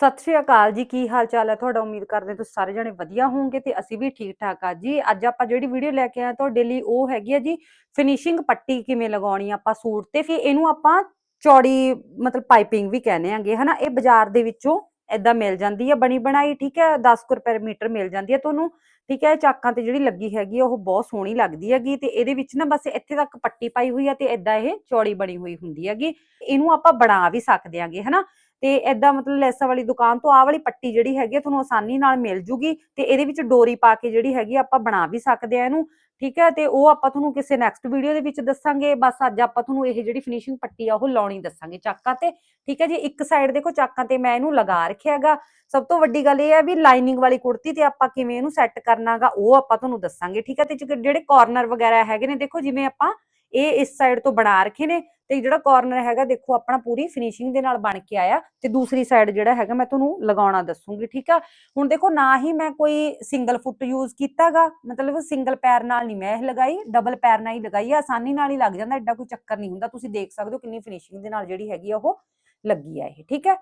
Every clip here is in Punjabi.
ਸਤਿ ਸ਼੍ਰੀ ਅਕਾਲ ਜੀ, ਕੀ ਹਾਲ ਚਾਲ ਹੈ ਤੁਹਾਡਾ? ਉਮੀਦ ਕਰਦੇ ਤੁਸੀਂ ਸਾਰੇ ਜਣੇ ਵਧੀਆ ਹੋਵੋਗੇ ਤੇ ਅਸੀਂ ਵੀ ਠੀਕ ਠਾਕ ਆ ਜੀ। ਅੱਜ ਆਪਾਂ ਜਿਹੜੀ ਵੀਡੀਓ ਲੈ ਕੇ ਆਏ ਤੁਹਾਡੇ ਲਈ ਉਹ ਹੈਗੀ ਆ ਜੀ ਫਿਨਿਸ਼ਿੰਗ ਪੱਟੀ ਕਿਵੇਂ ਲਗਾਉਣੀ ਆਪਾਂ ਸੂਟ ਤੇ, ਫਿਰ ਇਹਨੂੰ ਆਪਾਂ ਚੌੜੀ ਮਤਲਬ ਪਾਈਪਿੰਗ ਵੀ ਕਹਿੰਦੇ ਆਂਗੇ, ਹਨਾ? ਇਹ ਬਾਜ਼ਾਰ ਦੇ ਵਿੱਚੋਂ ਏਦਾਂ ਮਿਲ ਜਾਂਦੀ ਹੈ ਬਣੀ ਬਣਾਈ, ਠੀਕ ਹੈ? 10 ਕੁ ਰੁਪਏ ਮੀਟਰ ਮਿਲ ਜਾਂਦੀ ਹੈ ਤੁਹਾਨੂੰ, ਠੀਕ ਹੈ? ਚਾਕਾਂ ਤੇ ਜਿਹੜੀ ਲੱਗੀ ਹੈਗੀ ਆ, ਉਹ ਬਹੁਤ ਸੋਹਣੀ ਲੱਗਦੀ ਹੈਗੀ ਤੇ ਇਹਦੇ ਵਿੱਚ ਨਾ ਬਸ ਇੱਥੇ ਤੱਕ ਪੱਟੀ ਪਾਈ ਹੋਈ ਆ ਤੇ ਏਦਾਂ ਇਹ ਚੌੜੀ ਬਣੀ ਹੋਈ ਹੁੰਦੀ ਹੈਗੀ। ਇਹਨੂੰ ਆਪਾਂ ਬਣਾ ਵੀ ਸਕਦੇ ਆਂਗੇ, ਹਨਾ? ਤੇ ਏਦਾਂ ਮਤਲਬ ਲੈਸਾਂ ਵਾਲੀ ਦੁਕਾਨ ਤੋਂ ਆਹ ਵਾਲੀ ਪੱਟੀ ਜਿਹੜੀ ਹੈਗੀ ਆ, ਤੁਹਾਨੂੰ ਆਸਾਨੀ ਨਾਲ ਮਿਲ ਜੂਗੀ ਤੇ ਇਹਦੇ ਵਿੱਚ ਡੋਰੀ ਪਾ ਕੇ ਜਿਹੜੀ ਹੈਗੀ ਆਪਾਂ ਬਣਾ ਵੀ ਸਕਦੇ ਆ ਇਹਨੂੰ, ਠੀਕ ਹੈ ਤੇ ਉਹ ਆਪਾਂ ਤੁਹਾਨੂੰ ਕਿਸੇ ਨੈਕਸਟ ਵੀਡੀਓ ਦੇ ਵਿੱਚ ਦੱਸਾਂਗੇ, ਬਸ ਅੱਜ ਆਪਾਂ ਤੁਹਾਨੂੰ ਇਹ ਜਿਹੜੀ ਫਿਨਿਸ਼ਿੰਗ ਪੱਟੀ ਆ, ਉਹ ਲਾਉਣੀ ਦੱਸਾਂਗੇ ਚਾਕਾਂ ਤੇ, ਠੀਕ ਹੈ ਜੀ? ਇੱਕ ਸਾਈਡ ਦੇਖੋ ਚਾਕਾਂ ਤੇ ਮੈਂ ਇਹਨੂੰ ਲਗਾ ਰੱਖਿਆ ਹੈਗਾ। ਸਭ ਤੋਂ ਵੱਡੀ ਗੱਲ ਇਹ ਹੈ ਵੀ ਲਾਈਨਿੰਗ ਵਾਲੀ ਕੁੜਤੀ ਤੇ ਆਪਾਂ ਕਿਵੇਂ ਇਹਨੂੰ ਸੈੱਟ ਕਰਨਾਗਾ ਉਹ ਆਪਾਂ ਤੁਹਾਨੂੰ ਦੱਸਾਂਗੇ, ਠੀਕ ਹੈ ਤੇ ਜਿਹੜੇ- ਜਿਹੜੇ ਕਾਰਨਰ ਵਗੈਰਾ ਹੈਗੇ ਨੇ, ਦੇਖੋ ਜਿਵੇਂ ਆਪਾਂ ਇਹ ਇਸ ਸਾਈਡ ਤੋਂ ਬਣਾ ਰੱਖੇ ਨੇ ਤੇ ਜਿਹੜਾ ਕਾਰਨਰ ਹੈਗਾ, ਦੇਖੋ ਆਪਣਾ ਪੂਰੀ ਫਿਨਿਸ਼ਿੰਗ ਦੇ ਨਾਲ ਬਣ ਕੇ ਆਇਆ ਤੇ ਦੂਸਰੀ ਸਾਈਡ ਜਿਹੜਾ ਹੈਗਾ, ਮੈਂ ਤੁਹਾਨੂੰ ਲਗਾਉਣਾ ਦੱਸੂਗੀ, ਠੀਕ ਆ? ਹੁਣ ਦੇਖੋ, ਨਾ ਹੀ ਮੈਂ ਕੋਈ ਸਿੰਗਲ ਫੁੱਟ ਯੂਜ਼ ਕੀਤਾਗਾ, ਮਤਲਬ ਸਿੰਗਲ ਪੈਰ ਨਾਲ ਨਹੀਂ ਮੈਂ ਇਹ ਲਗਾਈ ਡਬਲ ਪੈਰ ਨਾਲ ਹੀ ਲਗਾਈ ਆ ਆਸਾਨੀ ਨਾਲ ਹੀ ਲੱਗ ਜਾਂਦਾ, ਐਡਾ ਕੋਈ ਚੱਕਰ ਨਹੀਂ ਹੁੰਦਾ, ਤੁਸੀਂ ਦੇਖ ਸਕਦੇ ਹੋ ਕਿੰਨੀ ਫਿਨਿਸ਼ਿੰਗ ਦੇ ਨਾਲ ਜਿਹੜੀ ਹੈਗੀ ਆ ਉਹ ਲੱਗੀ ਆ ਇਹ, ਠੀਕ ਹੈ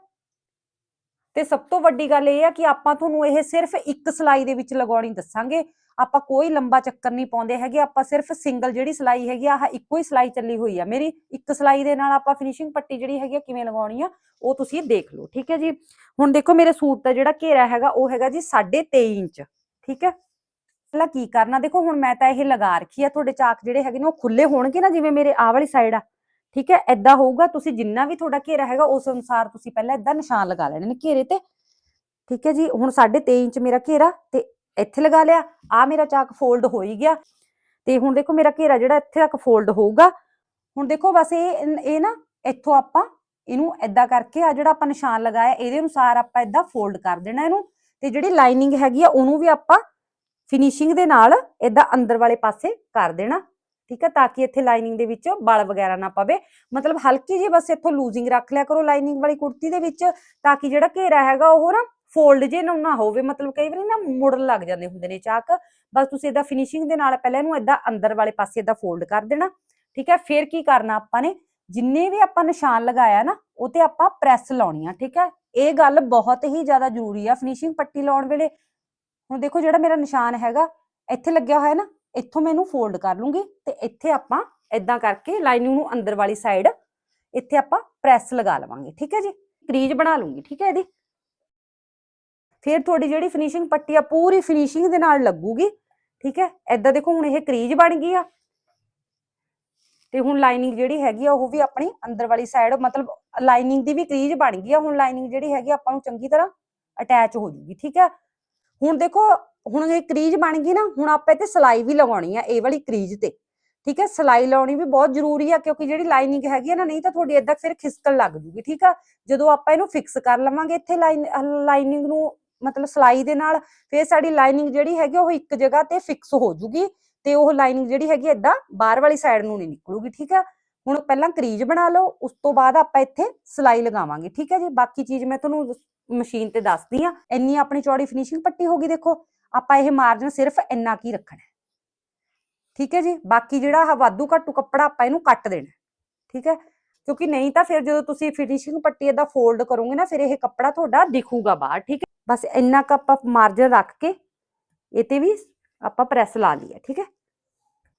ਤੇ ਸਭ ਤੋਂ ਵੱਡੀ ਗੱਲ ਇਹ ਆ ਕਿ ਆਪਾਂ ਤੁਹਾਨੂੰ ਇਹ ਸਿਰਫ ਇੱਕ ਸਲਾਈ ਦੇ ਵਿੱਚ ਲਗਾਉਣੀ ਦੱਸਾਂਗੇ। ਆਪਾਂ ਕੋਈ ਲੰਬਾ ਚੱਕਰ ਨਹੀਂ ਪਾਉਂਦੇ ਹੈਗੇ, ਆਪਾਂ ਸਿਰਫ ਸਿੰਗਲ ਜਿਹੜੀ ਸਲਾਈ ਹੈਗੀ ਆ, ਆਹ ਇੱਕੋ ਹੀ ਸਲਾਈ ਚੱਲੀ ਹੋਈ ਆ। ਮੇਰੀ ਇੱਕ ਸਲਾਈ ਦੇ ਨਾਲ ਆਪਾਂ ਫਿਨਿਸ਼ਿੰਗ ਪੱਟੀ ਜਿਹੜੀ ਹੈਗੀ ਆ ਕਿਵੇਂ ਲਗਾਉਣੀ ਆ, ਉਹ ਤੁਸੀਂ ਦੇਖ ਲਓ, ਠੀਕ ਹੈ ਜੀ? ਹੁਣ ਦੇਖੋ ਮੇਰੇ ਸੂਟ ਦਾ ਜਿਹੜਾ ਘੇਰਾ ਹੈਗਾ, ਉਹ ਹੈਗਾ ਜੀ 23.5 ਇੰਚ, ਠੀਕ ਹੈ? ਪਹਿਲਾਂ ਕੀ ਕਰਨਾ? ਦੇਖੋ ਹੁਣ ਮੈਂ ਤਾਂ ਇਹ ਲਗਾ ਰੱਖੀ ਆ, ਤੁਹਾਡੇ ਚਾਕ ਜਿਹੜੇ ਹੈਗੇ ਨੇ ਉਹ ਖੁੱਲੇ ਹੋਣਗੇ ਨਾ, ਜਿਵੇਂ ਮੇਰੇ ਆਹ ਵਾਲੀ ਸਾਈਡ ਆ। ਠੀਕ ਹੈ? ਐਦਾਂ ਹੋਊਗਾ, ਤੁਸੀਂ ਜਿੰਨਾ ਵੀ ਤੁਹਾਡਾ ਘੇਰਾ ਹੈਗਾ, ਉਸ ਅਨੁਸਾਰ ਤੁਸੀਂ ਪਹਿਲਾਂ ਐਦਾਂ ਨਿਸ਼ਾਨ ਲਗਾ ਲੈਣੇ ਨੇ ਘੇਰੇ ਤੇ। ਠੀਕ ਹੈ ਜੀ? ਹੁਣ 23.5 ਇੰਚ ਮੇਰਾ ਘੇਰਾ ਤੇ ਇੱਥੇ ਲਗਾ ਲਿਆ। ਆ ਮੇਰਾ ਚਾਕ ਫੋਲਡ ਹੋ ਹੀ ਗਿਆ। ਤੇ ਹੁਣ ਦੇਖੋ ਮੇਰਾ ਘੇਰਾ ਜਿਹੜਾ ਇੱਥੇ ਤੱਕ ਫੋਲਡ ਹੋਊਗਾ। ਹੁਣ ਦੇਖੋ ਬਸ ਇਹ ਇਹ ਨਾ ਇੱਥੋਂ ਆਪਾਂ ਇਹਨੂੰ ਐਦਾਂ ਕਰਕੇ ਆ ਜਿਹੜਾ ਆਪਾਂ ਨਿਸ਼ਾਨ ਲਗਾਇਆ, ਇਹਦੇ ਅਨੁਸਾਰ ਆਪਾਂ ਐਦਾਂ ਫੋਲਡ ਕਰ ਦੇਣਾ ਇਹਨੂੰ। ਤੇ ਜਿਹੜੀ ਲਾਈਨਿੰਗ ਹੈਗੀ ਆ, ਉਹਨੂੰ ਵੀ ਆਪਾਂ ਫਿਨਿਸ਼ਿੰਗ ਦੇ ਨਾਲ ਐਦਾਂ ਅੰਦਰ ਵਾਲੇ ਪਾਸੇ ਕਰ ਦੇਣਾ। ਠੀਕ ਹੈ ਤਾਂ ਕਿ ਇੱਥੇ ਲਾਈਨਿੰਗ ਦੇ ਵਿੱਚ ਬਲ ਵਗੈਰਾ ਨਾ ਪਵੇ। ਮਤਲਬ ਹਲਕੀ ਜਿਹੀ ਬਸ ਇੱਥੋਂ ਲੂਜ਼ਿੰਗ ਰੱਖ ਲਿਆ ਕਰੋ ਲਾਈਨਿੰਗ ਵਾਲੀ ਕੁੜਤੀ ਦੇ ਵਿੱਚ, ਤਾਂ ਕਿ ਜਿਹੜਾ ਘੇਰਾ ਹੈਗਾ ਉਹ ਨਾ ਫੋਲਡ ਜੇ ਨਾ ਨਾ ਹੋਵੇ। ਮਤਲਬ ਕਈ ਵਾਰੀ ਨਾ ਮੁੜਨ ਲੱਗ ਜਾਂਦੇ ਹੁੰਦੇ ਨੇ ਚਾਕ। ਬਸ ਤੁਸੀਂ ਇਹਦਾ ਫਿਨਿਸ਼ਿੰਗ ਦੇ ਨਾਲ ਪਹਿਲਾਂ ਇਹਨੂੰ ਏਦਾਂ ਅੰਦਰ ਵਾਲੇ ਪਾਸੇ ਏਦਾਂ ਫੋਲਡ ਕਰ ਦੇਣਾ। ਠੀਕ ਹੈ ਫਿਰ ਕੀ ਕਰਨਾ ਆਪਾਂ ਨੇ? ਜਿੰਨੇ ਵੀ ਆਪਾਂ ਨਿਸ਼ਾਨ ਲਗਾਇਆ ਨਾ, ਉਹ ਤੇ ਆਪਾਂ ਪ੍ਰੈਸ ਲਾਉਣੀ ਆ, ਠੀਕ ਹੈ ਇਹ ਗੱਲ ਬਹੁਤ ਹੀ ਜ਼ਿਆਦਾ ਜ਼ਰੂਰੀ ਆ ਫਿਨਿਸ਼ਿੰਗ ਪੱਟੀ ਲਾਉਣ ਵੇਲੇ। ਹੁਣ ਦੇਖੋ ਜਿਹੜਾ ਮੇਰਾ ਨਿਸ਼ਾਨ ਹੈਗਾ, ਇੱਥੇ ਲੱਗਿਆ ਹੋਇਆ ਨਾ ਇੱਥੋਂ ਮੈਂ ਇਹਨੂੰ ਫੋਲਡ ਕਰ ਲੂੰਗੀ ਤੇ ਇੱਥੇ ਆਪਾਂ ਏਦਾਂ ਕਰਕੇ ਲਾਈਨਿੰਗ ਨੂੰ ਅੰਦਰ ਵਾਲੀ ਸਾਈਡ ਇੱਥੇ ਆਪਾਂ ਪ੍ਰੈਸ ਲਗਾ ਲਵਾਂਗੇ, ਠੀਕ ਹੈ ਜੀ? ਕਰੀਜ ਬਣਾ ਲੂੰਗੀ, ਠੀਕ ਹੈ ਇਹਦੀ? ਫਿਰ ਤੁਹਾਡੀ ਜਿਹੜੀ ਫਿਨਿਸ਼ਿੰਗ ਪੱਟੀ ਆ, ਪੂਰੀ ਫਿਨਿਸ਼ਿੰਗ ਦੇ ਨਾਲ ਲੱਗੂਗੀ, ਠੀਕ ਹੈ? ਐਦਾਂ ਦੇਖੋ ਹੁਣ ਇਹ ਕਰੀਜ ਬਣ ਗਈ ਆ। ਤੇ ਹੁਣ ਲਾਈਨਿੰਗ ਜਿਹੜੀ ਹੈਗੀ ਆ, ਉਹ ਵੀ ਆਪਣੀ ਅੰਦਰ ਵਾਲੀ ਸਾਈਡ ਮਤਲਬ ਲਾਈਨਿੰਗ ਦੀ ਵੀ ਕਰੀਜ ਬਣ ਗਈ ਆ, ਹੁਣ ਲਾਈਨਿੰਗ ਜਿਹੜੀ ਹੈਗੀ ਆ, ਆਪਾਂ ਨੂੰ ਚੰਗੀ ਤਰ੍ਹਾਂ ਅਟੈਚ ਹੋ ਜੂਗੀ, ਠੀਕ ਹੈ? ਹੁਣ ਦੇਖੋ ਹੁਣ ਇਹ ਕਰੀਜ ਬਣ ਗਈ ਨਾ, ਹੁਣ ਆਪਾਂ ਇੱਥੇ ਸਲਾਈ ਵੀ ਲਗਾਉਣੀ ਆ, ਇਹ ਵਾਲੀ ਕਰੀਜ ਤੇ। ਠੀਕ ਹੈ ਸਲਾਈ ਲਾਉਣੀ ਵੀ ਬਹੁਤ ਜ਼ਰੂਰੀ ਆ, ਕਿਉਂਕਿ ਜਿਹੜੀ ਲਾਈਨਿੰਗ ਹੈਗੀ ਆ ਨਾ, ਨਹੀਂ ਤਾਂ ਤੁਹਾਡੀ ਏਦਾਂ ਫਿਰ ਖਿਸਕਣ ਲੱਗ ਜੂਗੀ, ਠੀਕ ਆ? ਜਦੋਂ ਆਪਾਂ ਇਹਨੂੰ ਫਿਕਸ ਕਰ ਲਵਾਂਗੇ, ਇੱਥੇ ਲਾਈਨਿੰਗ ਨੂੰ ਮਤਲਬ ਸਲਾਈ ਦੇ ਨਾਲ, ਫਿਰ ਸਾਡੀ ਲਾਈਨਿੰਗ ਜਿਹੜੀ ਹੈਗੀ ਉਹ ਇੱਕ ਜਗ੍ਹਾ ਤੇ ਫਿਕਸ ਹੋ ਜੂਗੀ ਤੇ ਉਹ ਲਾਈਨਿੰਗ ਜਿਹੜੀ ਹੈਗੀ ਏਦਾਂ ਬਾਹਰ ਵਾਲੀ ਸਾਈਡ ਨੂੰ ਨਹੀਂ ਨਿਕਲੂਗੀ, ਠੀਕ ਆ? ਹੁਣ ਪਹਿਲਾਂ ਕਰੀਜ ਬਣਾ ਲਓ, ਉਸ ਤੋਂ ਬਾਅਦ ਆਪਾਂ ਇੱਥੇ ਸਲਾਈ ਲਗਾਵਾਂਗੇ, ਠੀਕ ਹੈ ਜੀ? ਬਾਕੀ ਚੀਜ਼ ਮੈਂ ਤੁਹਾਨੂੰ ਮਸ਼ੀਨ ਤੇ ਦੱਸਦੀ ਆ, ਇੰਨੀ ਆਪਣੀ ਚੌੜੀ ਫਿਨਿਸ਼ਿੰਗ ਪੱਟੀ ਹੋਗੀ ਦੇਖੋ। ਆਪਾਂ ਇਹ ਮਾਰਜਨ ਸਿਰਫ ਇੰਨਾ ਕੀ ਰੱਖਣਾ ਠੀਕ ਹੈ ਜੀ? ਬਾਕੀ ਜਿਹੜਾ ਆਹ ਵਾਧੂ ਘੱਟੂ ਕੱਪੜਾ ਆਪਾਂ ਇਹਨੂੰ ਕੱਟ ਦੇਣਾ ਠੀਕ ਹੈ? ਕਿਉਂਕਿ ਨਹੀਂ ਤਾਂ ਫਿਰ ਜਦੋਂ ਤੁਸੀਂ ਫਿਨਿਸ਼ਿੰਗ ਪੱਟੀ ਏਦਾਂ ਫੋਲਡ ਕਰੋਗੇ ਨਾ, ਫਿਰ ਇਹ ਕੱਪੜਾ ਤੁਹਾਡਾ ਦਿਖੂਗਾ ਬਾਹਰ। ਠੀਕ ਹੈ? ਬਸ ਇੰਨਾ ਕੁ ਆਪਾਂ ਮਾਰਜਨ ਰੱਖ ਕੇ ਇਹ ਤੇ ਵੀ ਆਪਾਂ ਪ੍ਰੈਸ ਲਾ ਲਈਏ। ਠੀਕ ਹੈ?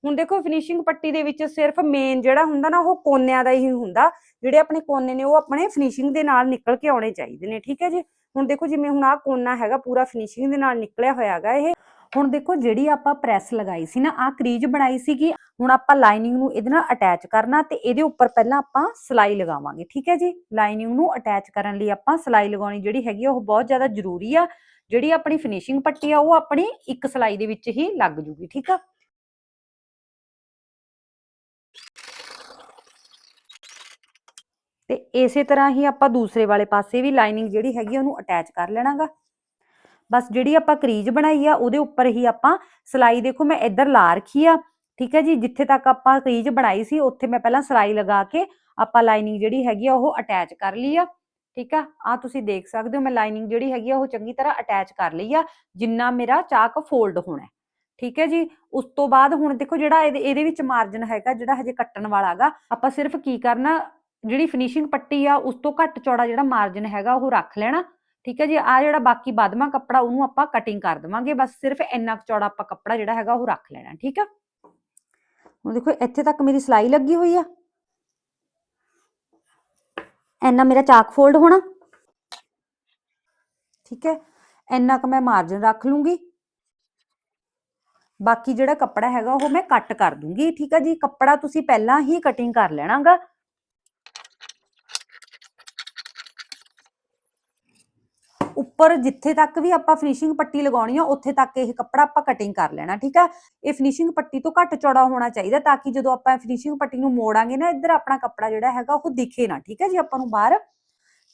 ਹੁਣ ਦੇਖੋ ਫਿਨਿਸ਼ਿੰਗ ਪੱਟੀ ਦੇ ਵਿੱਚ ਸਿਰਫ ਮੇਨ ਜਿਹੜਾ ਹੁੰਦਾ ਨਾ, ਉਹ ਕੋਨਿਆਂ ਦਾ ਹੀ ਹੁੰਦਾ। ਜਿਹੜੇ ਆਪਣੇ ਕੋਨੇ ਨੇ, ਉਹ ਆਪਣੇ ਫਿਨਿਸ਼ਿੰਗ ਦੇ ਨਾਲ ਨਿਕਲ ਕੇ ਆਉਣੇ ਚਾਹੀਦੇ ਨੇ। ਠੀਕ ਹੈ ਜੀ? ਹੁਣ ਦੇਖੋ ਜਿਵੇਂ ਹੁਣ ਆਹ ਕੋਨਾ ਹੈਗਾ, ਪੂਰਾ ਫਿਨਿਸ਼ਿੰਗ ਦੇ ਨਾਲ ਨਿਕਲਿਆ ਹੋਇਆ ਹੈਗਾ ਇਹ। ਹੁਣ ਦੇਖੋ ਜਿਹੜੀ ਆਪਾਂ ਪ੍ਰੈਸ ਲਗਾਈ ਸੀ ਨਾ, ਆਹ ਕਰੀਜ ਬਣਾਈ ਸੀਗੀ, ਹੁਣ ਆਪਾਂ ਲਾਈਨਿੰਗ ਨੂੰ ਇਹਦੇ ਨਾਲ ਅਟੈਚ ਕਰਨਾ ਤੇ ਇਹਦੇ ਉੱਪਰ ਪਹਿਲਾਂ ਆਪਾਂ ਸਲਾਈ ਲਗਾਵਾਂਗੇ, ਠੀਕ ਹੈ ਜੀ? ਲਾਈਨਿੰਗ ਨੂੰ ਅਟੈਚ ਕਰਨ ਲਈ ਆਪਾਂ ਸਲਾਈ ਲਗਾਉਣੀ ਜਿਹੜੀ ਹੈਗੀ ਆ, ਉਹ ਬਹੁਤ ਜ਼ਿਆਦਾ ਜ਼ਰੂਰੀ ਆ। ਜਿਹੜੀ ਆਪਣੀ ਫਿਨਿਸ਼ਿੰਗ ਪੱਟੀ ਆ, ਉਹ ਆਪਣੀ ਇੱਕ ਸਲਾਈ ਦੇ ਵਿੱਚ ਹੀ ਲੱਗ ਜੂਗੀ, ਠੀਕ ਆ? ਤੇ ਇਸੇ ਤਰ੍ਹਾਂ ਹੀ ਆਪਾਂ ਦੂਸਰੇ ਵਾਲੇ ਪਾਸੇ ਵੀ ਲਾਈਨਿੰਗ ਜਿਹੜੀ ਹੈਗੀ ਆ ਉਹਨੂੰ ਅਟੈਚ ਕਰ ਲੈਣਾਗਾ। ਬਸ ਜਿਹੜੀ ਆਪਾਂ ਕਰੀਜ ਬਣਾਈ ਆ, ਉਹਦੇ ਉੱਪਰ ਹੀ ਆਪਾਂ ਸਲਾਈ ਦੇਖੋ ਮੈਂ ਇੱਧਰ ਲਾ ਰੱਖੀ ਆ, ਠੀਕ ਹੈ ਜੀ, ਜਿੱਥੇ ਤੱਕ ਆਪਾਂ ਕਰੀਜ ਬਣਾਈ ਸੀ, ਉੱਥੇ ਮੈਂ ਪਹਿਲਾਂ ਸਲਾਈ ਲਗਾ ਕੇ ਆਪਾਂ ਲਾਈਨਿੰਗ ਜਿਹੜੀ ਹੈਗੀ ਆ, ਉਹ ਅਟੈਚ ਕਰ ਲਈ ਆ, ਠੀਕ ਆ। ਆ ਤੁਸੀਂ ਦੇਖ ਸਕਦੇ ਹੋ ਮੈਂ ਲਾਈਨਿੰਗ ਜਿਹੜੀ ਹੈਗੀ ਆ, ਉਹ ਚੰਗੀ ਤਰ੍ਹਾਂ ਅਟੈਚ ਕਰ ਲਈ ਆ, ਜਿੰਨਾ ਮੇਰਾ ਚਾਕ ਫੋਲਡ ਹੋਣਾ ਠੀਕ ਹੈ ਜੀ। ਉਸ ਤੋਂ ਬਾਅਦ ਹੁਣ ਦੇਖੋ ਜਿਹੜਾ ਇਹਦੇ ਇਹਦੇ ਵਿੱਚ ਮਾਰਜਨ ਹੈਗਾ, ਜਿਹੜਾ ਹਜੇ ਕੱਟਣ ਵਾਲਾ ਹੈਗਾ ਆਪਾਂ ਸਿਰਫ ਕੀ ਕਰਨਾ ਜਿਹੜੀ ਫਿਨਿਸ਼ਿੰਗ ਪੱਟੀ ਆ, ਉਸ ਤੋਂ ਘੱਟ ਚੌੜਾ ਜਿਹੜਾ ਮਾਰਜਨ ਹੈਗਾ, ਉਹ ਰੱਖ ਲੈਣਾ। ਠੀਕ ਹੈ ਜੀ? ਆ ਜਿਹੜਾ ਬਾਕੀ ਬਾਦਮਾ ਕੱਪੜਾ, ਉਹਨੂੰ ਆਪਾਂ ਕਟਿੰਗ ਕਰ ਦੇਵਾਂਗੇ। ਬਸ ਸਿਰਫ ਇੰਨਾ ਕੁ ਚੌੜਾ ਆਪਾਂ ਕੱਪੜਾ ਜਿਹੜਾ ਹੈਗਾ, ਉਹ ਰੱਖ ਲੈਣਾ। ਠੀਕ ਆ? ਹੁਣ ਦੇਖੋ, ਇੱਥੇ ਤੱਕ ਮੇਰੀ ਸਿਲਾਈ ਲੱਗੀ ਹੋਈ ਆ। ਇੰਨਾ ਮੇਰਾ ਚਾਕ ਫੋਲਡ ਹੋਣਾ। ਠੀਕ ਹੈ? ਇੰਨਾ ਕੁ ਮੈਂ ਮਾਰਜਨ ਰੱਖ ਲੂੰਗੀ। ਬਾਕੀ ਜਿਹੜਾ ਕੱਪੜਾ ਹੈਗਾ, ਉਹ ਮੈਂ ਕੱਟ ਕਰ ਦੂੰਗੀ। ਠੀਕ ਆ ਜੀ? ਕੱਪੜਾ ਤੁਸੀਂ ਪਹਿਲਾਂ ਹੀ ਕਟਿੰਗ ਕਰ ਲੈਣਾਗਾ। ਉੱਪਰ ਜਿੱਥੇ ਤੱਕ ਵੀ ਆਪਾਂ ਫਿਨਿਸ਼ਿੰਗ ਪੱਟੀ ਲਗਾਉਣੀ ਆ, ਉੱਥੇ ਤੱਕ ਇਹ ਕੱਪੜਾ ਆਪਾਂ ਕਟਿੰਗ ਕਰ ਲੈਣਾ, ਠੀਕ ਆ? ਇਹ ਫਿਨਿਸ਼ਿੰਗ ਪੱਟੀ ਤੋਂ ਘੱਟ ਚੌੜਾ ਹੋਣਾ ਚਾਹੀਦਾ ਤਾਂ ਕਿ ਜਦੋਂ ਆਪਾਂ ਫਿਨਿਸ਼ਿੰਗ ਪੱਟੀ ਨੂੰ ਮੋੜਾਂਗੇ ਨਾ, ਇੱਧਰ ਆਪਣਾ ਕੱਪੜਾ ਜਿਹੜਾ ਹੈਗਾ ਉਹ ਦਿਖੇ ਨਾ, ਠੀਕ ਹੈ ਜੀ? ਆਪਾਂ ਨੂੰ ਬਾਹਰ,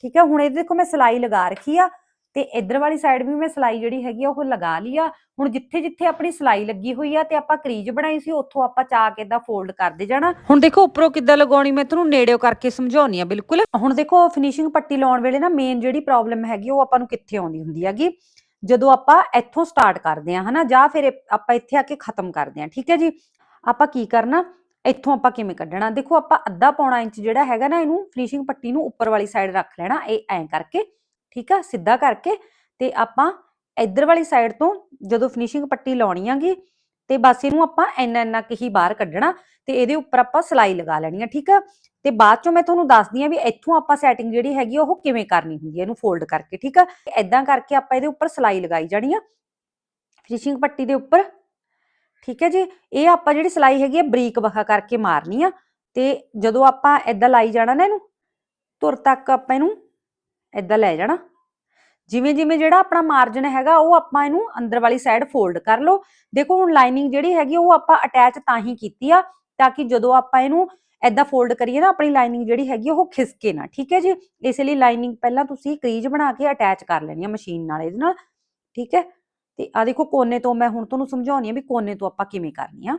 ਠੀਕ ਆ? ਹੁਣ ਇਹ ਦੇਖੋ ਮੈਂ ਸਿਲਾਈ ਲਗਾ ਰੱਖੀ ਆ। ਤੇ ਇੱਧਰ ਵਾਲੀ ਸਾਈਡ ਵੀ ਮੈਂ ਸਿਲਾਈ ਜਿਹੜੀ ਹੈਗੀ ਆ ਉਹ ਲਗਾ ਲਈ ਆ। ਹੁਣ ਜਿੱਥੇ ਜਿੱਥੇ ਆਪਣੀ ਸਿਲਾਈ ਲੱਗੀ ਹੋਈ ਆ ਤੇ ਆਪਾਂ ਕਰੀਜ ਬਣਾਈ ਸੀ ਉੱਥੋਂ ਆਪਾਂ ਚਾਕ ਇਦਾਂ ਫੋਲਡ ਕਰਦੇ ਜਾਣਾ। ਹੁਣ ਦੇਖੋ ਉੱਪਰੋਂ ਕਿੱਦਾਂ ਲਗਾਉਣੀ ਮੈਂ ਤੁਹਾਨੂੰ ਨੇੜਿਓ ਕਰਕੇ ਸਮਝਾਉਣੀ ਆ ਬਿਲਕੁਲ। ਹੁਣ ਦੇਖੋ ਫਿਨਿਸ਼ਿੰਗ ਪੱਟੀ ਲਾਉਣ ਵੇਲੇ ਨਾ ਮੇਨ ਜਿਹੜੀ ਪ੍ਰੋਬਲਮ ਹੈਗੀ ਉਹ ਆਪਾਂ ਨੂੰ ਕਿੱਥੇ ਆਉਂਦੀ ਹੁੰਦੀ ਹੈਗੀ? ਜਦੋਂ ਆਪਾਂ ਇੱਥੋਂ ਸਟਾਰਟ ਕਰਦੇ ਆ ਹਨਾ? ਜਾਂ ਫਿਰ ਆਪਾਂ ਇੱਥੇ ਆ ਕੇ ਖਤਮ ਕਰਦੇ ਆ ਠੀਕ ਹੈ ਜੀ? ਆਪਾਂ ਕੀ ਕਰਨਾ? ਇੱਥੋਂ ਆਪਾਂ ਕਿਵੇਂ ਕੱਢਣਾ? ਦੇਖੋ ਆਪਾਂ ਅੱਧਾ ਪੌਣਾ ਇੰਚ ਜਿਹੜਾ ਹੈਗਾ ਨਾ ਇਹਨੂੰ ਫਿਨਿਸ਼ਿੰਗ ਪੱਟੀ ਨੂੰ ਉੱਪਰ ਵਾਲੀ ਸਾਈਡ ਰੱਖ ਲੈਣਾ ਇਹ ਐਂ ਕਰਕੇ। ਠੀਕ ਆ, ਸਿੱਧਾ ਕਰਕੇ ਤੇ ਆਪਾਂ ਇੱਧਰ ਵਾਲੀ ਸਾਈਡ ਤੋਂ ਜਦੋਂ ਫਿਨਿਸ਼ਿੰਗ ਪੱਟੀ ਲਾਉਣੀ ਆਗੀ ਤੇ ਬਸ ਇਹਨੂੰ ਆਪਾਂ ਇੰਨਾ ਇੰਨਾ ਕੁ ਬਾਹਰ ਕੱਢਣਾ ਤੇ ਇਹਦੇ ਉੱਪਰ ਆਪਾਂ ਸਿਲਾਈ ਲਗਾ ਲੈਣੀ ਆ, ਠੀਕ ਆ? ਤੇ ਬਾਅਦ ਚੋਂ ਮੈਂ ਤੁਹਾਨੂੰ ਦੱਸਦੀ ਆ ਵੀ ਇੱਥੋਂ ਆਪਾਂ ਸੈਟਿੰਗ ਜਿਹੜੀ ਹੈਗੀ ਉਹ ਕਿਵੇਂ ਕਰਨੀ ਹੁੰਦੀ ਹੈ ਇਹਨੂੰ ਫੋਲਡ ਕਰਕੇ, ਠੀਕ ਆ? ਐਦਾਂ ਕਰਕੇ ਆਪਾਂ ਇਹਦੇ ਉੱਪਰ ਸਿਲਾਈ ਲਗਾਈ ਜਾਣੀ ਆ ਫਿਨਿਸ਼ਿੰਗ ਪੱਟੀ ਦੇ ਉੱਪਰ, ਠੀਕ ਹੈ ਜੀ? ਇਹ ਆਪਾਂ ਜਿਹੜੀ ਸਿਲਾਈ ਹੈਗੀ ਆ, ਬਰੀਕ ਵਖਾ ਕਰਕੇ ਮਾਰਨੀ ਆ ਤੇ ਜਦੋਂ ਆਪਾਂ ਐਦਾਂ ਲਾਈ ਜਾਣਾ ਨਾ ਇਹਨੂੰ, ਤੁਰ ਤੱਕ ਆਪਾਂ ਇਹਨੂੰ ਐਦਾਂ ਲੈ ਜਾਣਾ। ਜਿਵੇਂ ਜਿਵੇਂ ਜਿਹੜਾ ਆਪਣਾ ਮਾਰਜਨ ਹੈਗਾ, ਉਹ ਆਪਾਂ ਇਹਨੂੰ ਅੰਦਰ ਵਾਲੀ ਸਾਈਡ ਫੋਲਡ ਕਰ ਲਓ। ਦੇਖੋ ਹੁਣ ਲਾਈਨਿੰਗ ਜਿਹੜੀ ਹੈਗੀ, ਉਹ ਆਪਾਂ ਅਟੈਚ ਤਾਂ ਹੀ ਕੀਤੀ ਆ, ਤਾਂ ਕਿ ਜਦੋਂ ਆਪਾਂ ਇਹਨੂੰ ਐਦਾਂ ਫੋਲਡ ਕਰੀਏ ਨਾ, ਆਪਣੀ ਲਾਈਨਿੰਗ ਜਿਹੜੀ ਹੈਗੀ ਉਹ ਖਿਸਕੇ ਨਾ। ਠੀਕ ਹੈ ਜੀ? ਇਸ ਲਈ ਲਾਈਨਿੰਗ ਪਹਿਲਾਂ ਤੁਸੀਂ ਕਰੀਜ ਬਣਾ ਕੇ ਅਟੈਚ ਕਰ ਲੈਣੀ ਆ ਮਸ਼ੀਨ ਨਾਲ ਇਹਦੇ ਨਾਲ। ਠੀਕ ਹੈ? ਤੇ ਆ ਦੇਖੋ ਕੋਨੇ ਤੋਂ ਮੈਂ ਹੁਣ ਤੁਹਾਨੂੰ ਸਮਝਾਉਣੀ ਆ ਵੀ ਕੋਨੇ ਤੋਂ ਆਪਾਂ ਕਿਵੇਂ ਕਰਨੀ ਆ।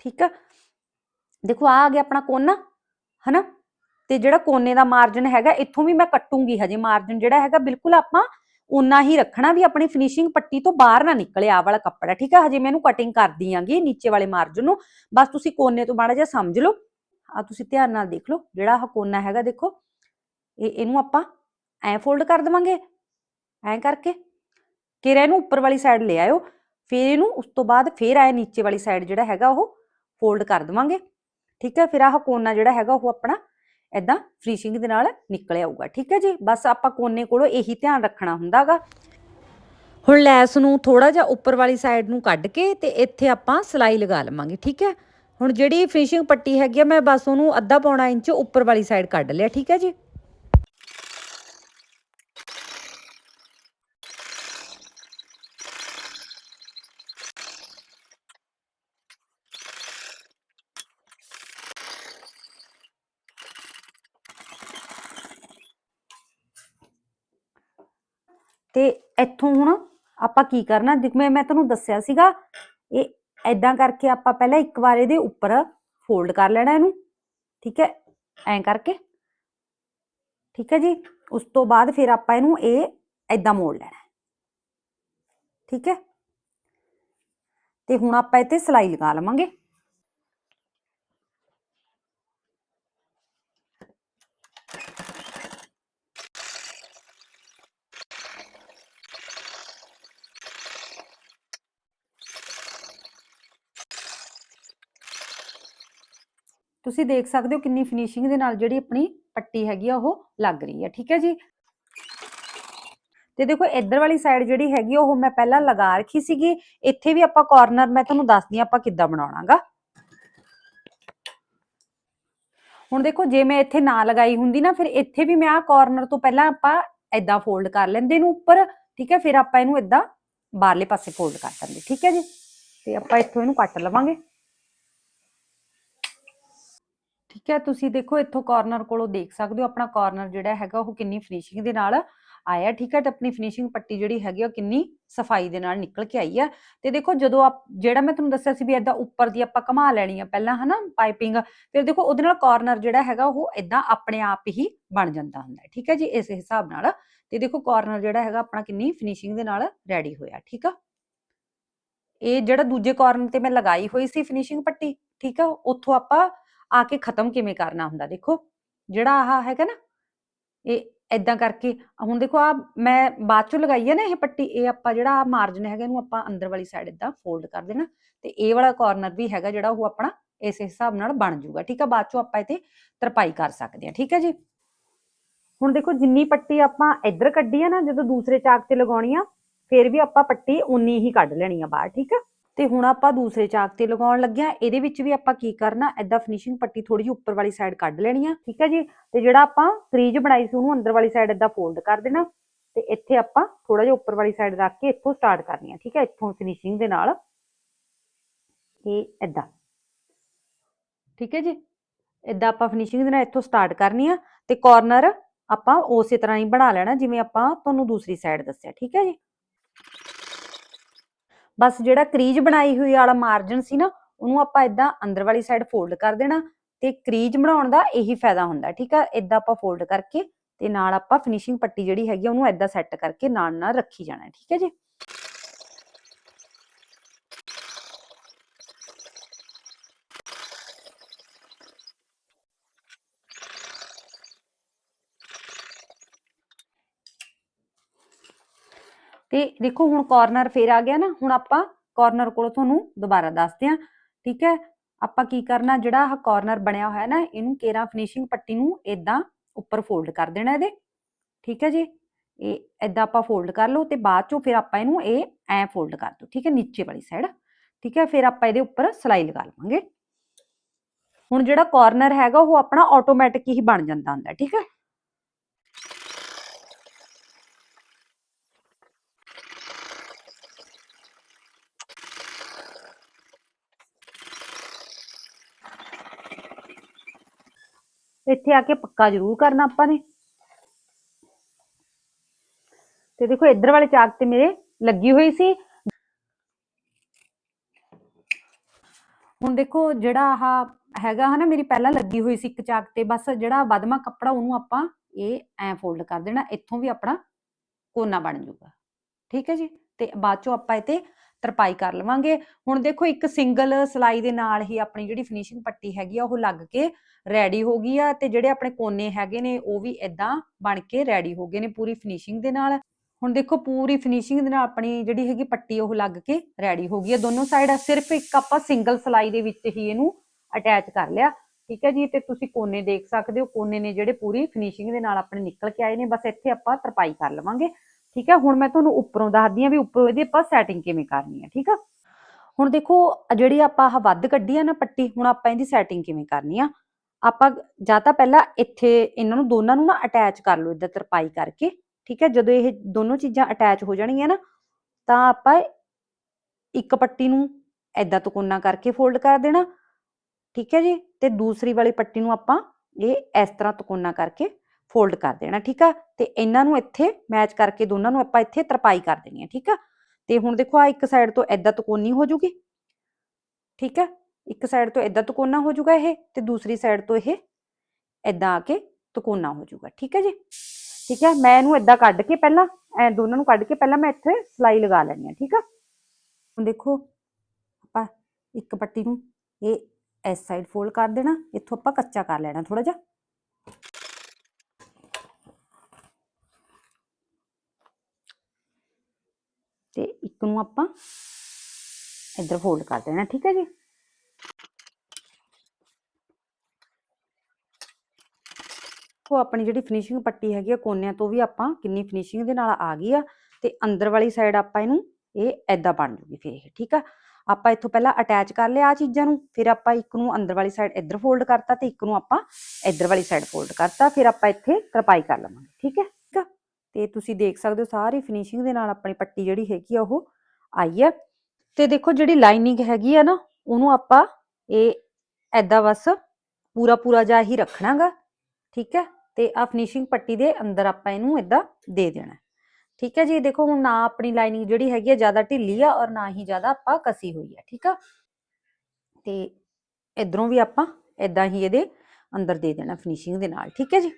ਠੀਕ ਆ? ਦੇਖੋ ਆ ਆ ਗਿਆ ਆਪਣਾ ਕੋਨਾ। ਹਨਾ? ਤੇ ਜਿਹੜਾ ਕੋਨੇ ਦਾ ਮਾਰਜਨ ਹੈਗਾ, ਇੱਥੋਂ ਵੀ ਮੈਂ ਕੱਟੂੰਗੀ ਹਜੇ ਮਾਰਜਨ ਜਿਹੜਾ ਹੈਗਾ, ਬਿਲਕੁਲ ਆਪਾਂ ਉਨਾ ਹੀ ਰੱਖਣਾ ਵੀ ਆਪਣੀ ਫਿਨਿਸ਼ਿੰਗ ਪੱਟੀ ਤੋਂ ਬਾਹਰ ਨਾ ਨਿਕਲੇ ਆ ਵਾਲਾ ਕੱਪੜਾ, ਠੀਕ ਹੈ ਹਜੇ ਮੈਂ ਇਹਨੂੰ ਕਟਿੰਗ ਕਰ ਦਿਆਂਗੀ ਨੀਚੇ ਵਾਲੇ ਮਾਰਜਨ ਨੂੰ। ਬਸ ਤੁਸੀਂ ਕੋਨੇ ਤੋਂ ਮਾੜਾ ਜਿਹਾ ਸਮਝ ਲਓ। ਆ ਤੁਸੀਂ ਧਿਆਨ ਨਾਲ ਦੇਖ ਲਓ, ਜਿਹੜਾ ਆਹ ਕੋਨਾ ਹੈਗਾ ਦੇਖੋ, ਇਹ ਇਹਨੂੰ ਆਪਾਂ ਐ ਫੋਲਡ ਕਰ ਦੇਵਾਂਗੇ, ਐ ਕਰਕੇ। ਕਿ ਇਹਨੂੰ ਉੱਪਰ ਵਾਲੀ ਸਾਈਡ ਲੈ ਆਇਓ, ਫਿਰ ਇਹਨੂੰ ਉਸ ਤੋਂ ਬਾਅਦ ਫਿਰ ਆਏ ਨੀਚੇ ਵਾਲੀ ਸਾਈਡ ਜਿਹੜਾ ਹੈਗਾ ਉਹ ਫੋਲਡ ਕਰ ਦੇਵਾਂਗੇ। ਠੀਕ ਹੈ, ਫਿਰ ਆਹ ਕੋਨਾ ਜਿਹੜਾ ਹੈਗਾ ਉਹ ਆਪਣਾ ਐਦਾਂ ਫਿਨਿਸ਼ਿੰਗ ਦੇ ਨਾਲ ਨਿਕਲ ਆਊਗਾ, ਠੀਕ ਹੈ ਜੀ? ਬਸ ਆਪਾਂ ਕੋਨੇ ਕੋਲੋਂ ਇਹੀ ਧਿਆਨ ਰੱਖਣਾ ਹੁੰਦਾਗਾ। ਹੁਣ ਲੈਸ ਨੂੰ ਥੋੜਾ ਜਿਹਾ ਉੱਪਰ ਵਾਲੀ ਸਾਈਡ ਨੂੰ ਕੱਢ ਕੇ ਤੇ ਇੱਥੇ ਆਪਾਂ ਸਿਲਾਈ ਲਗਾ ਲਵਾਂਗੇ, ਠੀਕ ਹੈ? ਹੁਣ ਜਿਹੜੀ ਫਿਨਿਸ਼ਿੰਗ ਪੱਟੀ ਹੈਗੀ ਆ, ਮੈਂ ਬਸ ਉਹਨੂੰ ਅੱਧਾ ਪੌਣਾ ਇੰਚ ਉੱਪਰ ਵਾਲੀ ਸਾਈਡ ਕੱਢ ਲਿਆ, ਠੀਕ ਹੈ ਜੀ? ਤੇ ਇੱਥੋਂ ਹੁਣ ਆਪਾਂ ਕੀ ਕਰਨਾ? ਜਿਵੇਂ ਮੈਂ ਤੁਹਾਨੂੰ ਦੱਸਿਆ ਸੀਗਾ, ਇਹ ਐਦਾਂ ਕਰਕੇ ਆਪਾਂ ਪਹਿਲਾਂ ਇੱਕ ਵਾਰ ਇਹਦੇ ਉੱਪਰ ਫੋਲਡ ਕਰ ਲੈਣਾ ਇਹਨੂੰ, ਠੀਕ ਹੈ? ਐਂ ਕਰਕੇ, ਠੀਕ ਹੈ ਜੀ? ਉਸ ਤੋਂ ਬਾਅਦ ਫਿਰ ਆਪਾਂ ਇਹਨੂੰ ਇਹ ਐਦਾਂ ਮੋੜ ਲੈਣਾ ਠੀਕ ਹੈ? ਤੇ ਹੁਣ ਆਪਾਂ ਇੱਥੇ ਸਿਲਾਈ ਲਗਾ ਲਵਾਂਗੇ। ਤੁਸੀਂ ਦੇਖ ਸਕਦੇ ਹੋ ਕਿੰਨੀ ਫਿਨਿਸ਼ਿੰਗ ਦੇ ਨਾਲ ਜਿਹੜੀ ਆਪਣੀ ਪੱਟੀ ਹੈਗੀ ਆ ਉਹ ਲੱਗ ਰਹੀ ਹੈ ਠੀਕ ਹੈ ਜੀ? ਤੇ ਦੇਖੋ ਇੱਧਰ ਵਾਲੀ ਸਾਈਡ ਜਿਹੜੀ ਹੈਗੀ ਆ, ਉਹ ਮੈਂ ਪਹਿਲਾਂ ਲਗਾ ਰੱਖੀ ਸੀਗੀ। ਇੱਥੇ ਵੀ ਆਪਾਂ ਕਾਰਨਰ ਮੈਂ ਤੁਹਾਨੂੰ ਦੱਸਦੀ ਆ ਆਪਾਂ ਕਿੱਦਾਂ ਬਣਾਉਣਾਗਾ। ਹੁਣ ਦੇਖੋ ਜੇ ਮੈਂ ਇੱਥੇ ਨਾ ਲਗਾਈ ਹੁੰਦੀ ਨਾ ਫਿਰ ਇੱਥੇ ਵੀ ਮੈਂ ਆ ਕਾਰਨਰ ਤੋਂ ਪਹਿਲਾਂ ਆਪਾਂ ਐਦਾਂ ਫੋਲਡ ਕਰ ਲੈਂਦੇ ਇਹਨੂੰ ਉੱਪਰ ਠੀਕ ਹੈ? ਫਿਰ ਆਪਾਂ ਇਹਨੂੰ ਐਦਾਂ ਬਾਹਰਲੇ ਪਾਸੇ ਫੋਲਡ ਕਰ ਦਿੰਦੇ ਠੀਕ ਹੈ ਜੀ? ਤੇ ਆਪਾਂ ਇੱਥੋਂ ਇਹਨੂੰ ਕੱਟ ਲਵਾਂਗੇ। ਠੀਕ ਹੈ, ਤੁਸੀਂ ਦੇਖੋ ਇੱਥੋਂ ਕਾਰਨਰ ਕੋਲੋਂ ਦੇਖ ਸਕਦੇ ਹੋ, ਆਪਣਾ ਕਾਰਨਰ ਜਿਹੜਾ ਹੈਗਾ ਉਹ ਕਿੰਨੀ ਫਿਨਿਸ਼ਿੰਗ ਦੇ ਨਾਲ ਆਇਆ, ਠੀਕ ਹੈ, ਤੇ ਆਪਣੀ ਫਿਨਿਸ਼ਿੰਗ ਪੱਟੀ ਜਿਹੜੀ ਹੈਗੀ ਉਹ ਕਿੰਨੀ ਸਫ਼ਾਈ ਦੇ ਨਾਲ ਨਿਕਲ ਕੇ ਆਈ ਆ। ਤੇ ਦੇਖੋ ਜਦੋਂ ਆਪ, ਜਿਹੜਾ ਮੈਂ ਤੁਹਾਨੂੰ ਦੱਸਿਆ ਸੀ ਵੀ ਐਦਾਂ ਉੱਪਰ ਦੀ ਆਪਾਂ ਘਮਾ ਲੈਣੀ ਆ ਪਹਿਲਾਂ, ਹਨਾ ਪਾਈਪਿੰਗ ਫਿਰ ਦੇਖੋ ਉਹਦੇ ਨਾਲ ਕਾਰਨਰ ਜਿਹੜਾ ਹੈਗਾ ਉਹ ਐਦਾਂ ਆਪਣੇ ਆਪ ਹੀ ਬਣ ਜਾਂਦਾ ਹੁੰਦਾ, ਠੀਕ ਹੈ ਜੀ, ਇਸ ਹਿਸਾਬ ਨਾਲ। ਤੇ ਦੇਖੋ ਕਾਰਨਰ ਜਿਹੜਾ ਹੈਗਾ ਆਪਣਾ ਕਿੰਨੀ ਫਿਨਿਸ਼ਿੰਗ ਦੇ ਨਾਲ ਰੈਡੀ ਹੋਇਆ, ਠੀਕ ਆ। ਇਹ ਜਿਹੜਾ ਦੂਜੇ ਕਾਰਨਰ ਤੇ ਮੈਂ ਲਗਾਈ ਹੋਈ ਸੀ ਫਿਨਿਸ਼ਿੰਗ ਪੱਟੀ, ਠੀਕ ਆ, ਉੱਥੋਂ ਆਪਾਂ ਆ ਕੇ ਖਤਮ ਕਿਵੇਂ ਕਰਨਾ ਹੁੰਦਾ? ਦੇਖੋ, ਜਿਹੜਾ ਆਹ ਹੈਗਾ ਨਾ, ਇਹ ਐਦਾਂ ਕਰਕੇ ਹੁਣ ਦੇਖੋ ਆ ਮੈਂ ਬਾਅਦ ਚੋਂ ਲਗਾਈ ਹੈ ਨਾ ਇਹ ਪੱਟੀ, ਇਹ ਆਪਾਂ ਜਿਹੜਾ ਆ ਮਾਰਜਨ ਹੈਗਾ ਇਹਨੂੰ ਆਪਾਂ ਅੰਦਰ ਵਾਲੀ ਸਾਈਡ ਇਦਾਂ ਫੋਲਡ ਕਰ ਦੇਣਾ ਤੇ ਇਹ ਵਾਲਾ ਕਾਰਨਰ ਵੀ ਹੈਗਾ ਜਿਹੜਾ ਉਹ ਆਪਣਾ ਇਸ ਹਿਸਾਬ ਨਾਲ ਬਣ ਜਾਊਗਾ, ਠੀਕ ਆ? ਬਾਅਦ ਚੋਂ ਆਪਾਂ ਇਹ ਤਰਪਾਈ ਕਰ ਸਕਦੇ ਹਾਂ ਠੀਕ ਹੈ ਜੀ? ਹੁਣ ਦੇਖੋ, ਜਿੰਨੀ ਪੱਟੀ ਆਪਾਂ ਇੱਧਰ ਕੱਢੀ ਆ ਨਾ, ਜਦੋਂ ਦੂਸਰੇ ਚਾਕ ਤੇ ਲਗਾਉਣੀ ਆ, ਫਿਰ ਵੀ ਆਪਾਂ ਪੱਟੀ ਉਨੀ ਹੀ ਕੱਢ ਲੈਣੀ ਆ ਬਾਹਰ, ਠੀਕ ਆ? ਤੇ ਹੁਣ ਆਪਾਂ ਦੂਸਰੇ ਚਾਕ ਤੇ ਲਗਾਉਣ ਲੱਗਿਆ। ਇਹਦੇ ਵਿੱਚ ਵੀ ਆਪਾਂ ਕੀ ਕਰਨਾ ਐਦਾਂ ਫਿਨਿਸ਼ਿੰਗ ਪੱਟੀ ਥੋੜੀ ਜਿਹੀ ਉੱਪਰ ਵਾਲੀ ਸਾਈਡ ਕੱਢ ਲੈਣੀ ਆ, ਠੀਕ ਹੈ ਜੀ? ਤੇ ਜਿਹੜਾ ਆਪਾਂ ਕਰੀਜ ਬਣਾਈ ਸੀ, ਉਹਨੂੰ ਅੰਦਰ ਵਾਲੀ ਸਾਈਡ ਐਦਾਂ ਫੋਲਡ ਕਰ ਦੇਣਾ। ਤੇ ਇੱਥੇ ਆਪਾਂ ਥੋੜਾ ਜਿਹਾ ਉੱਪਰ ਵਾਲੀ ਸਾਈਡ ਰੱਖ ਕੇ ਇੱਥੋਂ ਸਟਾਰਟ ਕਰਨੀ ਆ, ਠੀਕ ਹੈ ਇੱਥੋਂ ਫਿਨਿਸ਼ਿੰਗ ਦੇ ਨਾਲ। ਤੇ ਐਦਾਂ ਠੀਕ ਹੈ ਜੀ? ਇਦਾਂ ਆਪਾਂ ਫਿਨਿਸ਼ਿੰਗ ਦੇ ਨਾਲ ਇੱਥੋਂ ਸਟਾਰਟ ਕਰਨੀ ਆ। ਤੇ ਕਾਰਨਰ ਆਪਾਂ ਉਸੇ ਤਰ੍ਹਾਂ ਹੀ ਬਣਾ ਲੈਣਾ, ਜਿਵੇਂ ਆਪਾਂ ਤੁਹਾਨੂੰ ਦੂਸਰੀ ਸਾਈਡ ਦੱਸਿਆ, ਠੀਕ ਹੈ ਜੀ? ਬਸ ਜਿਹੜਾ ਕਰੀਜ ਬਣਾਈ ਹੋਈ ਵਾਲਾ ਮਾਰਜਨ ਸੀ ਨਾ, ਉਹਨੂੰ ਆਪਾਂ ਇਦਾਂ ਅੰਦਰ ਵਾਲੀ ਸਾਈਡ ਫੋਲਡ ਕਰ ਦੇਣਾ ਤੇ ਕਰੀਜ ਬਣਾਉਣ ਦਾ ਇਹੀ ਫਾਇਦਾ ਹੁੰਦਾ, ਠੀਕ ਆ? ਇਦਾਂ ਆਪਾਂ ਫੋਲਡ ਕਰਕੇ ਤੇ ਨਾਲ ਆਪਾਂ ਫਿਨਿਸ਼ਿੰਗ ਪੱਟੀ ਜਿਹੜੀ ਹੈਗੀ ਆ ਉਹਨੂੰ ਇਦਾਂ ਸੈੱਟ ਕਰਕੇ ਨਾਲ ਨਾਲ ਰੱਖੀ ਜਾਣਾ, ਠੀਕ ਹੈ ਜੀ? ਤੇ ਦੇਖੋ ਹੁਣ ਕਾਰਨਰ ਫੇਰ ਆ ਗਿਆ ਨਾ, ਹੁਣ ਆਪਾਂ ਕਾਰਨਰ ਕੋਲੋਂ ਤੁਹਾਨੂੰ ਦੁਬਾਰਾ ਦੱਸਦੇ ਹਾਂ, ਠੀਕ ਹੈ? ਆਪਾਂ ਕੀ ਕਰਨਾ, ਜਿਹੜਾ ਆਹ ਕਾਰਨਰ ਬਣਿਆ ਹੋਇਆ ਨਾ, ਇਹਨੂੰ ਕੇਰਾ ਫਿਨਿਸ਼ਿੰਗ ਪੱਟੀ ਨੂੰ ਇਦਾਂ ਉੱਪਰ ਫੋਲਡ ਕਰ ਦੇਣਾ ਇਹਦੇ, ਠੀਕ ਹੈ ਜੀ? ਇਹ ਇਦਾਂ ਆਪਾਂ ਫੋਲਡ ਕਰ ਲਓ ਤੇ ਬਾਅਦ ਚੋਂ ਫਿਰ ਆਪਾਂ ਇਹਨੂੰ ਇਹ ਐ ਫੋਲਡ ਕਰ ਦੋ ਠੀਕ ਹੈ? ਨੀਚੇ ਵਾਲੀ ਸਾਈਡ ਠੀਕ ਹੈ? ਫਿਰ ਆਪਾਂ ਇਹਦੇ ਉੱਪਰ ਸਲਾਈ ਲਗਾ ਲਵਾਂਗੇ। ਹੁਣ ਜਿਹੜਾ ਕਾਰਨਰ ਹੈਗਾ ਉਹ ਆਪਣਾ ਆਟੋਮੈਟਿਕ ਹੀ ਬਣ ਜਾਂਦਾ ਹੁੰਦਾ, ਠੀਕ ਹੈ? ਇੱਥੇ ਆ ਕੇ ਪੱਕਾ ਜ਼ਰੂਰ ਕਰਨਾ ਆਪਾਂ ਨੇ। ਤੇ ਦੇਖੋ, ਇੱਧਰ ਵਾਲੇ ਚਾਕ ਤੇ ਮੇਰੇ ਲੱਗੀ ਹੋਈ ਸੀ। ਹੁਣ ਦੇਖੋ, ਜਿਹੜਾ ਆਹ ਹੈਗਾ ਹਨਾ, ਮੇਰੀ ਪਹਿਲਾਂ ਲੱਗੀ ਹੋਈ ਸੀ ਇੱਕ ਚਾਕ ਤੇ, ਬਸ ਜਿਹੜਾ ਵਧਮਾ ਕੱਪੜਾ ਉਹਨੂੰ ਆਪਾਂ ਇਹ ਐ ਫੋਲਡ ਕਰ ਦੇਣਾ, ਇੱਥੋਂ ਵੀ ਆਪਣਾ ਕੋਨਾ ਬਣ ਜਾਊਗਾ। ਠੀਕ ਹੈ ਜੀ? ਤੇ ਬਾਅਦ ਚੋਂ ਆਪਾਂ ਇਹ ਤੇ ਤਰਪਾਈ ਕਰ ਲਵਾਂਗੇ। ਹੁਣ ਦੇਖੋ, ਇੱਕ ਸਿੰਗਲ ਸਲਾਈ ਦੇ ਨਾਲ ਹੀ ਆਪਣੀ ਜਿਹੜੀ ਫਿਨਿਸ਼ਿੰਗ ਪੱਟੀ ਹੈਗੀ ਆ, ਉਹ ਲੱਗ ਕੇ ਰੈਡੀ ਹੋ ਗਈ ਆ ਤੇ ਜਿਹੜੇ ਆਪਣੇ ਕੋਨੇ ਹੈਗੇ ਨੇ, ਉਹ ਵੀ ਇਦਾਂ ਬਣ ਕੇ ਰੈਡੀ ਹੋ ਗਏ ਨੇ ਪੂਰੀ ਫਿਨਿਸ਼ਿੰਗ ਦੇ ਨਾਲ। ਹੁਣ ਦੇਖੋ, ਪੂਰੀ ਫਿਨਿਸ਼ਿੰਗ ਦੇ ਨਾਲ ਆਪਣੀ ਜਿਹੜੀ ਹੈਗੀ ਪੱਟੀ, ਉਹ ਲੱਗ ਕੇ ਰੈਡੀ ਹੋ ਗਈ ਹੈ ਦੋਨੋਂ ਸਾਈਡ ਸਿਰਫ ਇੱਕ ਆਪਾਂ ਸਿੰਗਲ ਸਲਾਈ ਦੇ ਵਿੱਚ ਹੀ ਇਹਨੂੰ ਅਟੈਚ ਕਰ ਲਿਆ। ਠੀਕ ਹੈ ਜੀ, ਤੇ ਤੁਸੀਂ ਕੋਨੇ ਦੇਖ ਸਕਦੇ ਹੋ, ਕੋਨੇ ਨੇ ਜਿਹੜੇ ਪੂਰੀ ਫਿਨਿਸ਼ਿੰਗ ਦੇ ਨਾਲ ਆਪਣੇ ਨਿਕਲ ਕੇ ਆਏ ਨੇ। ਬਸ ਇੱਥੇ ਆਪਾਂ ਤਰਪਾਈ ਕਰ ਲਵਾਂਗੇ। ਠੀਕ ਹੈ? ਹੁਣ ਮੈਂ ਤੁਹਾਨੂੰ ਉੱਪਰੋਂ ਦੱਸਦੀ ਆ ਵੀ ਉੱਪਰੋਂ ਇਹਦੀ ਆਪਾਂ ਸੈਟਿੰਗ ਕਿਵੇਂ ਕਰਨੀ ਹੈ, ਠੀਕ ਆ? ਹੁਣ ਦੇਖੋ ਜਿਹੜੀ ਆਪਾਂ ਆਹ ਵੱਧ ਕੱਢੀ ਆ ਨਾ ਪੱਟੀ, ਹੁਣ ਆਪਾਂ ਇਹਦੀ ਸੈਟਿੰਗ ਕਿਵੇਂ ਕਰਨੀ ਆ? ਆਪਾਂ ਜਾਂ ਤਾਂ ਪਹਿਲਾਂ ਇੱਥੇ ਇਹਨਾਂ ਨੂੰ ਦੋਨਾਂ ਨੂੰ ਨਾ ਅਟੈਚ ਕਰ ਲਓ, ਇਦਾਂ ਤਰਪਾਈ ਕਰਕੇ, ਠੀਕ ਹੈ? ਜਦੋਂ ਇਹ ਦੋਨੋਂ ਚੀਜ਼ਾਂ ਅਟੈਚ ਹੋ ਜਾਣਗੀਆਂ ਨਾ, ਤਾਂ ਆਪਾਂ ਇੱਕ ਪੱਟੀ ਨੂੰ ਐਦਾਂ ਤਕੋਨਾ ਕਰਕੇ ਫੋਲਡ ਕਰ ਦੇਣਾ, ਠੀਕ ਹੈ ਜੀ? ਤੇ ਦੂਸਰੀ ਵਾਲੀ ਪੱਟੀ ਨੂੰ ਆਪਾਂ ਇਹ ਇਸ ਤਰ੍ਹਾਂ ਤਕੋਨਾ ਕਰਕੇ ਫੋਲਡ ਕਰ ਦੇਣਾ, ਠੀਕ ਆ? ਤੇ ਇਹਨਾਂ ਨੂੰ ਇੱਥੇ ਮੈਚ ਕਰਕੇ ਦੋਨਾਂ ਨੂੰ ਆਪਾਂ ਇੱਥੇ ਤਰਪਾਈ ਕਰ ਦੇਣੀ ਹੈ ਠੀਕ ਆ? ਤੇ ਹੁਣ ਦੇਖੋ ਆ ਇੱਕ ਸਾਈਡ ਤੋਂ ਐਦਾਂ ਤਕੋਨੀ ਹੋ ਜੂਗੀ, ਠੀਕ ਆ? ਇੱਕ ਸਾਈਡ ਤੋਂ ਐਦਾਂ ਤਕੋਨਾ ਹੋ ਜੂਗਾ ਇਹ ਤੇ ਦੂਸਰੀ ਸਾਈਡ ਤੋਂ ਇਹ ਐਦਾਂ ਆ ਕੇ ਤਕੋਨਾ ਹੋ ਜੂਗਾ, ਠੀਕ ਹੈ ਜੀ? ਠੀਕ ਹੈ ਮੈਂ ਇਹਨੂੰ ਏਦਾਂ ਕੱਢ ਕੇ ਪਹਿਲਾਂ, ਐ ਦੋਨਾਂ ਨੂੰ ਕੱਢ ਕੇ ਪਹਿਲਾਂ ਮੈਂ ਇੱਥੇ ਸਲਾਈ ਲਗਾ ਲੈਣੀ ਆ ਠੀਕ ਆ? ਹੁਣ ਦੇਖੋ, ਆਪਾਂ ਇੱਕ ਪੱਟੀ ਨੂੰ ਇਹ ਇਸ ਸਾਈਡ ਫੋਲਡ ਕਰ ਦੇਣਾ, ਇੱਥੋਂ ਆਪਾਂ ਕੱਚਾ ਕਰ ਲੈਣਾ ਥੋੜਾ ਜਿਹਾ। ਤੇ ਇੱਕ ਨੂੰ ਆਪਾਂ ਇੱਧਰ ਫੋਲਡ ਕਰ ਦੇਣਾ, ਠੀਕ ਹੈ ਜੀ? ਉਹ ਆਪਣੀ ਜਿਹੜੀ ਫਿਨਿਸ਼ਿੰਗ ਪੱਟੀ ਹੈਗੀ ਆ ਕੋਨਿਆਂ ਤੋਂ ਵੀ ਆਪਾਂ ਕਿੰਨੀ ਫਿਨਿਸ਼ਿੰਗ ਦੇ ਨਾਲ ਆ ਗਈ ਆ ਤੇ ਅੰਦਰ ਵਾਲੀ ਸਾਈਡ ਆਪਾਂ ਇਹਨੂੰ, ਇਹ ਐਦਾਂ ਬਣ ਜੂਗੀ ਫਿਰ ਇਹ, ਠੀਕ ਆ? ਆਪਾਂ ਇੱਥੋਂ ਪਹਿਲਾਂ ਅਟੈਚ ਕਰ ਲਿਆ ਆ ਚੀਜ਼ਾਂ ਨੂੰ, ਫਿਰ ਆਪਾਂ ਇੱਕ ਨੂੰ ਅੰਦਰ ਵਾਲੀ ਸਾਈਡ ਇੱਧਰ ਫੋਲਡ ਕਰਤਾ ਤੇ ਇੱਕ ਨੂੰ ਆਪਾਂ ਇੱਧਰ ਵਾਲੀ ਸਾਈਡ ਫੋਲਡ ਕਰਤਾ, ਫਿਰ ਆਪਾਂ ਇੱਥੇ ਤਰਪਾਈ ਕਰ ਲਵਾਂਗੇ, ਠੀਕ ਹੈ? ਤੇ ਤੁਸੀਂ ਦੇਖ ਸਕਦੇ ਹੋ ਸਾਰੀ ਫਿਨਿਸ਼ਿੰਗ ਦੇ ਨਾਲ ਆਪਣੀ ਪੱਟੀ ਜਿਹੜੀ ਹੈਗੀ ਆ ਉਹ ਆਈ ਆ। ਤੇ ਦੇਖੋ ਜਿਹੜੀ ਲਾਈਨਿੰਗ ਹੈਗੀ ਆ ਨਾ, ਉਹਨੂੰ ਆਪਾਂ ਇਹ ਐਦਾਂ ਬਸ ਪੂਰਾ ਪੂਰਾ ਜਾ ਹੀ ਰੱਖਣਾਗਾ, ਠੀਕ ਹੈ? ਤੇ ਆ ਫਿਨਿਸ਼ਿੰਗ ਪੱਟੀ ਦੇ ਅੰਦਰ ਆਪਾਂ ਇਹਨੂੰ ਇਦਾਂ ਦੇ ਦੇਣਾ। ਠੀਕ ਹੈ ਜੀ? ਦੇਖੋ ਹੁਣ ਨਾ ਆਪਣੀ ਲਾਈਨਿੰਗ ਜਿਹੜੀ ਹੈਗੀ ਆ ਜ਼ਿਆਦਾ ਢਿੱਲੀ ਆ ਔਰ ਨਾ ਹੀ ਜ਼ਿਆਦਾ ਆਪਾਂ ਕਸੀ ਹੋਈ ਆ, ਠੀਕ ਆ? ਤੇ ਇਧਰੋਂ ਵੀ ਆਪਾਂ ਇਦਾਂ ਹੀ ਇਹਦੇ ਅੰਦਰ ਦੇ ਦੇਣਾ ਫਿਨਿਸ਼ਿੰਗ ਦੇ ਨਾਲ, ਠੀਕ ਹੈ ਜੀ?